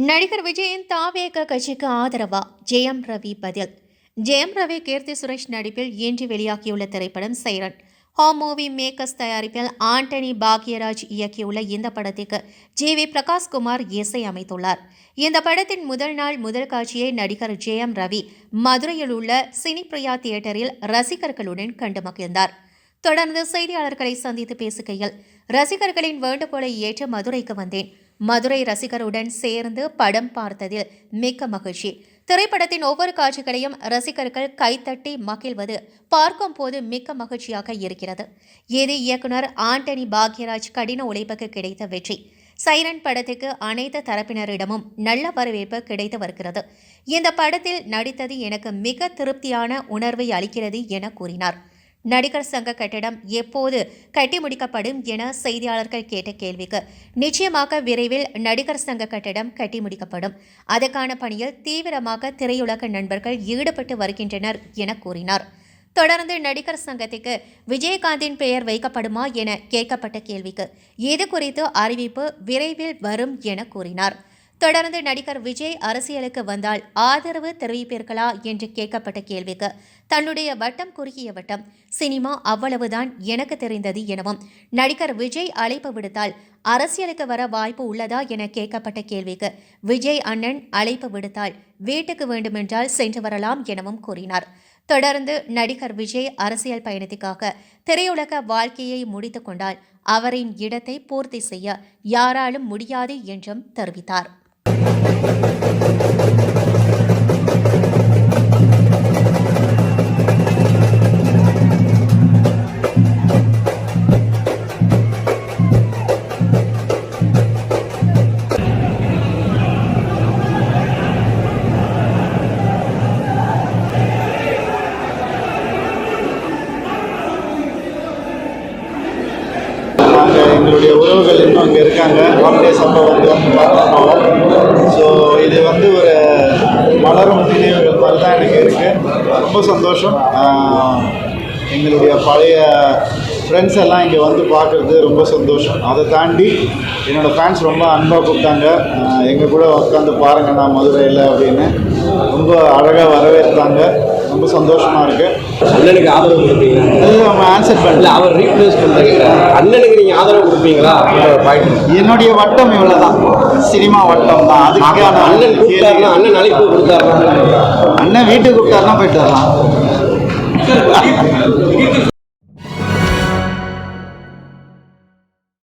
நடிகர் விஜயின் தாவேக கட்சிக்கு ஆதரவா? ஜெயம் ரவி பதில். ஜெயம் ரவி கீர்த்தி சுரேஷ் நடிப்பில் இன்று வெளியாகியுள்ள திரைப்படம் சைரன். ஹோம் மூவி மேக்கர்ஸ் தயாரிப்பில் ஆண்டனி பாக்யராஜ் இயக்கியுள்ள இந்த படத்திற்கு ஜி. வி. பிரகாஷ்குமார் இசை அமைத்துள்ளார். இந்த படத்தின் முதல் நாள் முதல் காட்சியை நடிகர் ஜெயம் ரவி மதுரையில் உள்ள சினிப்பிரியா தியேட்டரில் ரசிகர்களுடன் கண்டு மகிழ்ந்தார். தொடர்ந்து செய்தியாளர்களை சந்தித்து பேசுகையில் ரசிகர்களின் வேண்டுகோளை ஏற்று மதுரைக்கு வந்தேன். மதுரை ரசிகருடன் சேர்ந்து படம் பார்த்ததில் மிக்க மகிழ்ச்சி. திரைப்படத்தின் ஒவ்வொரு காட்சிகளையும் ரசிகர்கள் கைத்தட்டி மகிழ்வது பார்க்கும் போது மிக்க மகிழ்ச்சியாக இருக்கிறது. இது இயக்குனர் ஆண்டனி பாக்யராஜ் கடின உழைப்புக்கு கிடைத்த வெற்றி. சைரன் படத்துக்கு அனைத்து தரப்பினரிடமும் நல்ல வரவேற்பு கிடைத்து வருகிறது. இந்த படத்தில் நடித்தது எனக்கு மிக திருப்தியான உணர்வை அளிக்கிறது என கூறினார். நடிகர் சங்க கட்டிடம் எப்போது கட்டி முடிக்கப்படும் என செய்தியாளர்கள் கேட்ட கேள்விக்கு நிச்சயமாக விரைவில் நடிகர் சங்க கட்டிடம் கட்டி முடிக்கப்படும். அதற்கான பணியில் தீவிரமாக திரையுலக நண்பர்கள் ஈடுபட்டு வருகின்றனர் என கூறினார். தொடர்ந்து நடிகர் சங்கத்துக்கு விஜயகாந்தின் பெயர் வைக்கப்படுமா என கேட்கப்பட்ட கேள்விக்கு இது குறித்து அறிவிப்பு விரைவில் வரும் என கூறினார். தொடர்ந்து நடிகர் விஜய் அரசியலுக்கு வந்தால் ஆதரவு தெரிவிப்பீர்களா என்று கேட்கப்பட்ட கேள்விக்கு தன்னுடைய வட்டம் குறுகிய வட்டம் சினிமா அவ்வளவுதான் எனக்கு தெரிந்தது எனவும் நடிகர் விஜய் அழைப்பு விடுத்தால் அரசியலுக்கு வர வாய்ப்பு உள்ளதா என கேட்கப்பட்ட கேள்விக்கு விஜய் அண்ணன் அழைப்பு விடுத்தால் வீட்டுக்கு வேண்டுமென்றால் சென்று வரலாம் எனவும் கூறினார். தொடர்ந்து நடிகர் விஜய் அரசியல் பயணத்துக்காக திரையுலக வாழ்க்கையை முடித்து கொண்டால் அவரின் இடத்தை பூர்த்தி செய்ய யாராலும் முடியாது என்றும் தெரிவித்தார். எங்களுடைய உறவுகள் இன்னும் அங்கே இருக்காங்க. ஹாலிடேஸ் சம்பவம் வந்து வந்து பார்த்துருக்கோம் ஸோ இது வந்து ஒரு வளரும் நினைவுகள் மாதிரி தான் எனக்கு இருக்குது ரொம்ப சந்தோஷம். எங்களுடைய பழைய ஃப்ரெண்ட்ஸ் எல்லாம் இங்கே வந்து பார்க்குறது ரொம்ப சந்தோஷம். அதை தாண்டி என்னோடய ஃபேன்ஸ் ரொம்ப அன்பாக கூப்பிட்டாங்க. எங்கள் கூட உட்காந்து பாருங்க நான் மதுரையில் அப்படின்னு. ரொம்ப அழகாக வரவேற்றாங்க. ரொம்ப சந்தோஷமாக இருக்குது அண்ணனுக்கு ஆதரவு கொடுப்பீங்களா? அவங்க ஆன்சர் பண்ணல. அவர் ரீப்ளேஸ் பண்றீங்க. அண்ணனுக்கு நீங்க ஆதரவு கொடுப்பீங்களா? என்னுடைய வட்டம் இவ்வளவுதான். சினிமா வட்டம் தான். அதுக்கான அண்ணன் கூப்பிட்டாருன்னா அண்ணன் அழைப்பு கொடுத்தாருன்னா? அண்ணன் வீட்டுக்கு கூப்பிட்டாருன்னா போயிட்டு வரலாம்.